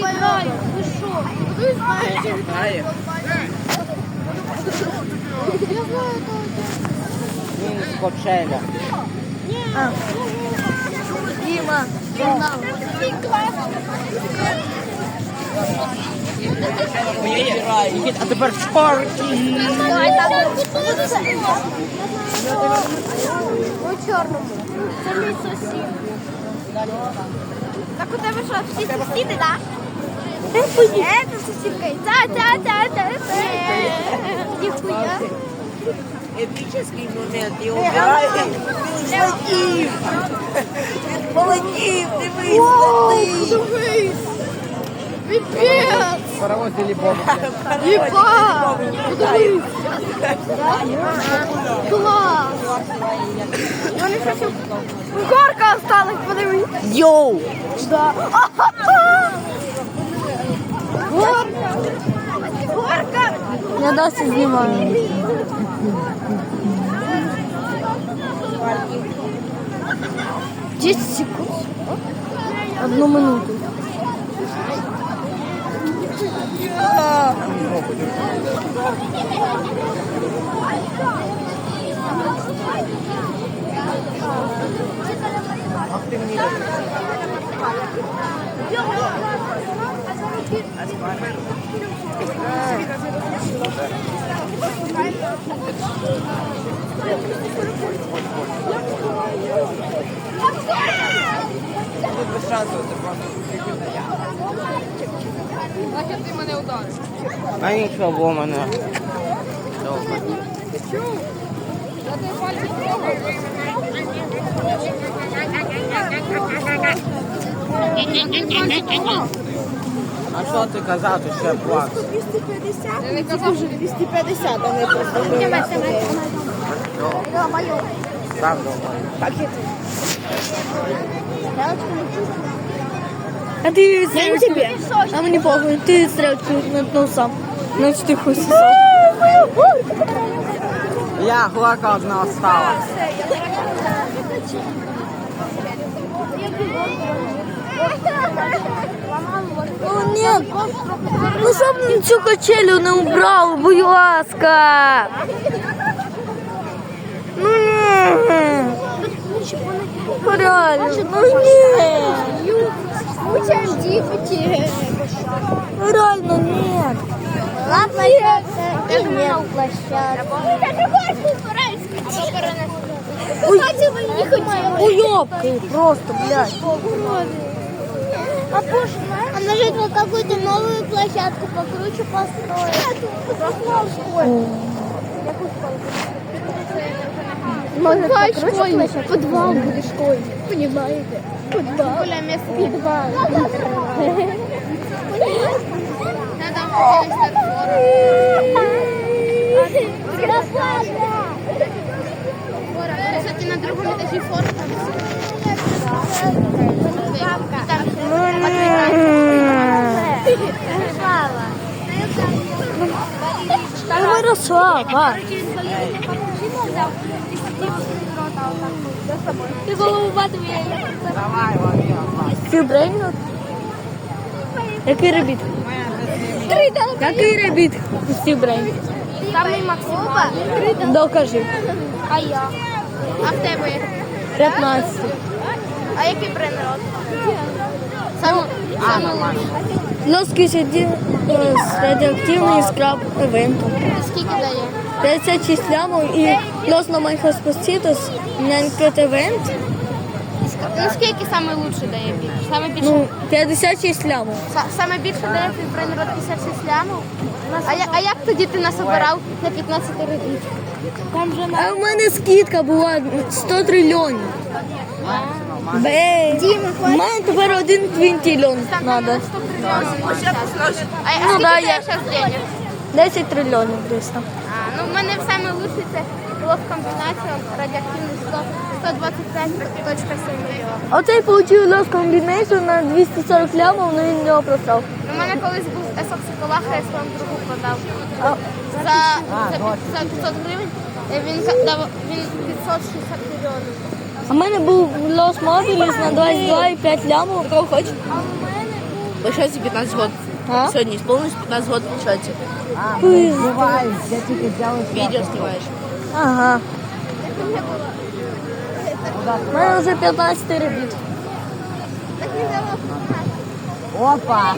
Грай, ви що? Ви. Він з Кочеля. Діма, А тепер Спаркі. У чорному. Це мій сусід. Так у тебе що, всі сусіди, так? Це сусідка. Та, та, та, та, та. Ніхуя. Епічний момент і обирає. Злетів! Полетів, дивись, Він Дивись. Паровоз или бомба. Єба. Подивись. Клас. Вони щось... Горка осталась, подивись. Йоу! Да. Горка. Горка. Я досі знімаю. Десять секунд. Одну минуту. 啊 Значить, ти мене удариш. А нічого, мене. Добре. Я. А що ти казав, то ще плакс? Я не казав, що 250, а не просто. Так, добре. А ти стрілочку. А мені похуй, ти стрілочку наткнув сам. Значить ти хуй сосав. Я, горка одна осталась. О, ні. Ну щоб мені цю качелю не убрав, будь ласка. Ну ні. Реально, ну ні. Учим діти. Ну реально ні. Ладно, я це на площадку. Я не хочу збираюсь. Або перенести. Кстати, ви не хотіли. Уёбкой просто, блядь. А боже, а может мы какую-то новую площадку покруче построим? Основал школу. Может, покруче площадку? Подвал будет школьный, Понимаете? Подвал. Более место. Подвал. Надо Кстати, на другом этаже форт. Ну, Мирослава. Ти голову батові. Давай, лови, лови. Фібрейно. Який ребіт? Три дали. Який ребіт? Самий максимальний. Три дали. Докажи. А я. А в тебе як? 15. А який брендер? Саме. А, нормально. Носки сиді з радіоактивний скраб евенту. Скільки дає? 56 лямов і лос на Майхоспосітос Ненкет евент. Ну скільки саме лучше дає більше? Саме більше. Ну, 56 лямов. Саме більше дає брендер 56 лямів. А, я, а як тоді ти нас обирав на 15 робіт? Там же А в мене скидка була 100 трильйонів. Бей. У мене тепер один квінтильйон треба. А, а Ну, скільки да, дає я- зараз денег? 10 трильйонів десь там. А, ну в мене саме лучше це було в комбінації радіоактивний 100, 125.7 мільйон. Оцей отримав лос комбінейшн на 240 лямов, але він його просав. У мене колись був есок Соколаха, я своєму другу продав. А, За, за, пі- за 500 гривень е, він, ка- дав, він 560 мільйонів. А в мене був лос мобіліс на 22,5 лямов. Кого хочеш? А у мене був Получається 15 років. А? Сьогодні сповнилось 15 років, получається. А, ми збиваємо, я тільки взяли Відео знімаєш. Ага. У мене вже 15 рибів. Опа!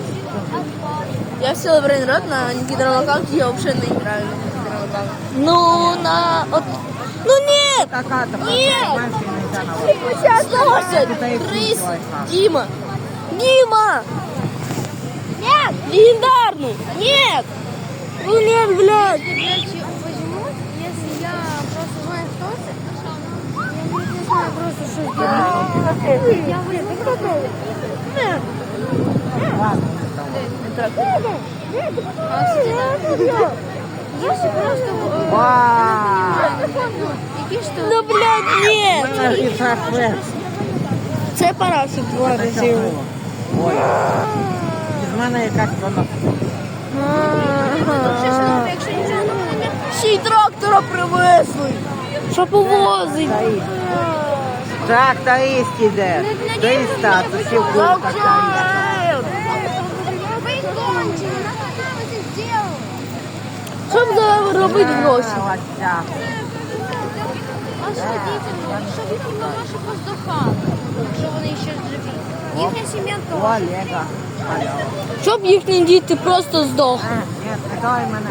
Я в села Брейнрод на Никитровом аккаунте, я вообще не играю на Никитровом аккаунте. Ну, на... От... Ну, ні! Какая-то Нет! Сейчас Слушай, Крис, Дима. Діма! Нет! Легендарный! Нет! Ну, нет, блядь! Если я просто знаю, кто это, я говорит, не знаю просто, что сделать. Я говорю, ты кто такой? А, кстати, да. Если просто... э, Вау! Які ж Ну, блядь, ні! Це і шашлик. Це парашут два рази. Ой. Мене якась вона. буде, Ще й трактора привезли. Що повозить? Іде. Це ще курка стоїть. ви кончені, нахуя ви це? Щоб гроші. А що діти, щоб їх не гроші поздохали, якщо вони ще живі. Їхня сім'я теж. Лего. Щоб їхні діти просто здохли. А, Нет, стой мене.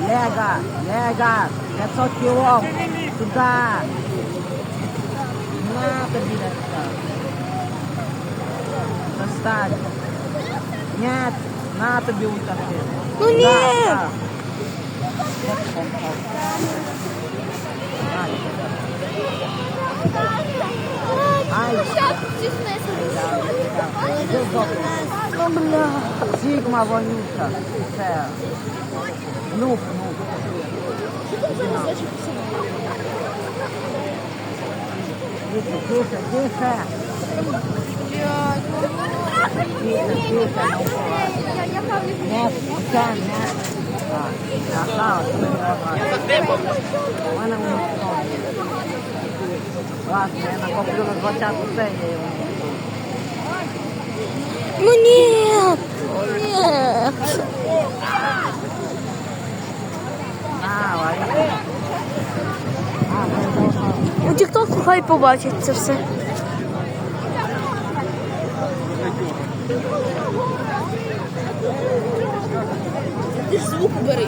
Лего, Лего, 500 кіло. Сюда. На тобі Лего. Достань. Нет, на тобі утопи. Ну ні! Ай, Ну, Сігма вонюча. Це. Внук, внук. Тихо, тихо, тихо. Тихо, тихо. Нет, оце, нет. А, красава, ти не У воно Ладно, я накоплю на 20 серію. Ну нет! Нет! У Тіктоку хай побачить це все. Ти ж звук бери.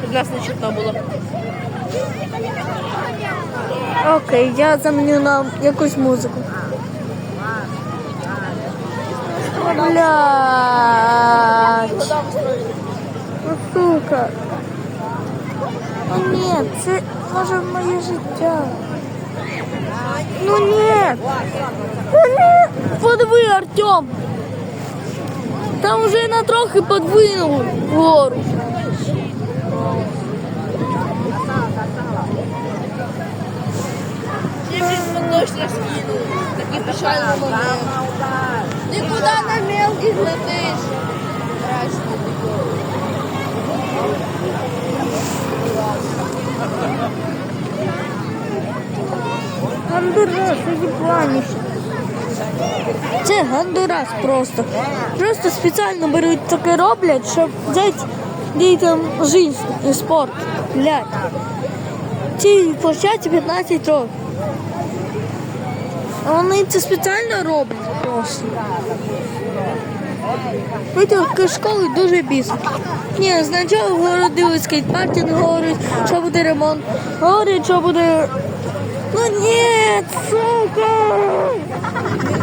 Щоб нас не чутно було. Окей, я заменю на якусь музику. Блядь. Ну, сука. Ну ні, це може моє життя. Ну ні. Ну ні. Подиви, Артем. Там вже на трохи подвинув вгору. Я вже дощ розкинув. Такий печальний момент. Нікуди на мелких летиш. Страшно. Гондурас, це планіше. Це гондурас просто. Просто спеціально беруть таке роблять, щоб взяти дітям життя і спорт. Блядь. Цій площадці 15 років. А вони це спеціально роблять просто. Такі школи дуже бісить. Ні, спочатку городили скейт-паркінг, говорять, що буде ремонт. Говорять, що буде Ну нет, сука!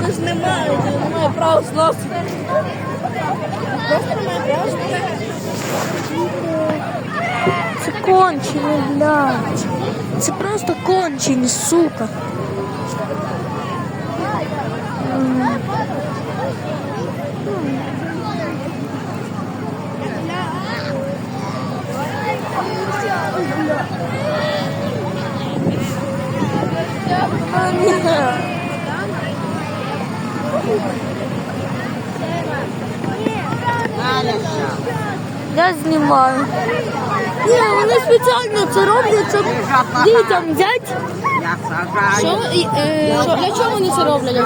Ти ж немає, ти не має права зносити. Це кончені, блядь. Це просто кончені, сука. Я знімаю. Ні, вони спеціально це роблять, щоб дітям взяти. Що, і, е, що, для чого вони це роблять?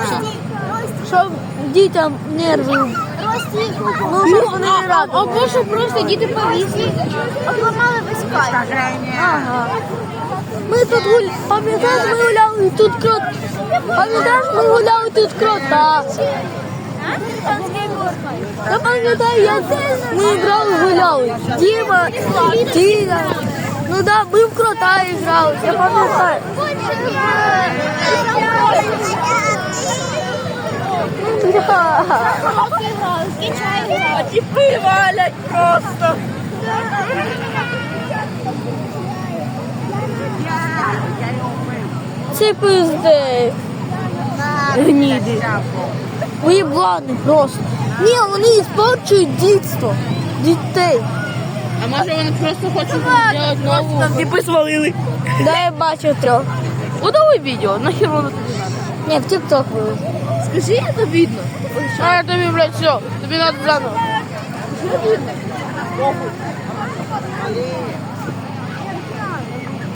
Щоб дітям нерви. Ну, щоб вони не радували. Або що просто діти повісли, обламали весь кайф. Ага. Ми тут гуляли, пам'ятаєш, ми гуляли тут крот. Пам'ятаєш, ми гуляли тут крота. Я пам'ятаю, як ми грали, гуляли. Діма, Тіна. Ну да, ми в крота грали, я пам'ятаю. Тіпи валять просто. Це пизде. Гніди. Ви просто. Ні, вони іспорчують дітство. Дітей. А може вони просто хочуть зробити нову? Там тіпи свалили. Да, я бачив трьох. Удали відео, нахер воно тобі надо? Ні, в тік-ток вивез. Скажи, це видно. А я тобі, блядь, все, тобі надо заново. Ali.